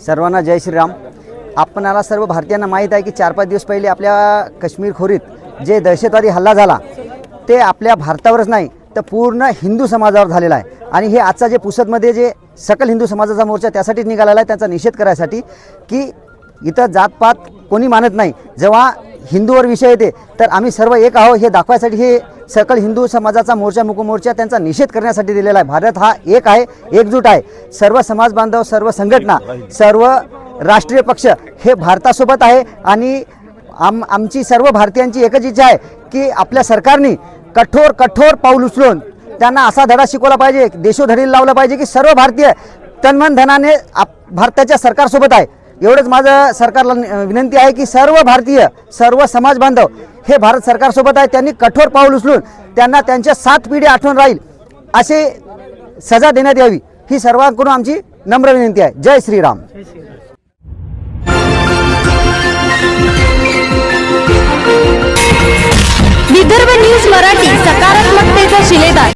सर्वांना जय श्रीराम. आपणाला सर्व भारतीयांना माहीत आहे की चार पाच दिवस पहिले आपल्या काश्मीर खोरीत जे दहशतवादी हल्ला झाला ते आपल्या भारतावरच नाही तर पूर्ण हिंदू समाजावर झालेला आहे. आणि हे आजचा जे पुसदमध्ये जे सकल हिंदू समाजाचा मोर्चा त्यासाठीच निघालेला आहे त्याचा निषेध करायसाठी की इथं जातपात कोणी मानत नाही. जेव्हा हिंदूवर विषय येते तर आम्ही सर्व एक आहोत हे दाखवायसाठी हे सकल हिंदू समाजाचा मोर्चा मुकमोर्चा त्यांचा निषेध करण्यासाठी दिलेला आहे. भारत हा एक आहे एकजूट आहे. सर्व समाज बांधव सर्व संघटना सर्व राष्ट्रीय पक्ष हे भारतासोबत आहे आणि आम आमची सर्व भारतीयांची एकच इच्छा आहे की आपल्या सरकारने कठोर कठोर पाऊल उचलून त्यांना असा धडा शिकवला पाहिजे देशोधडीला लावला पाहिजे की सर्व भारतीय तन्मन धनाने आप भारताच्या सरकारसोबत आहे. एवढंच माझं सरकारला विनंती आहे की सर्व भारतीय सर्व समाज बांधव हे भारत सरकारसोबत आहे त्यांनी कठोर पाऊल उचलून त्यांना त्यांच्या सात पिढी आठवण राहील असे सजा देण्यात यावी. ही सर्वांकडून आमची नम्र विनंती आहे. जय श्रीराम. विदर्भ न्यूज मराठी सकारात्मकतेचा शिलेदार.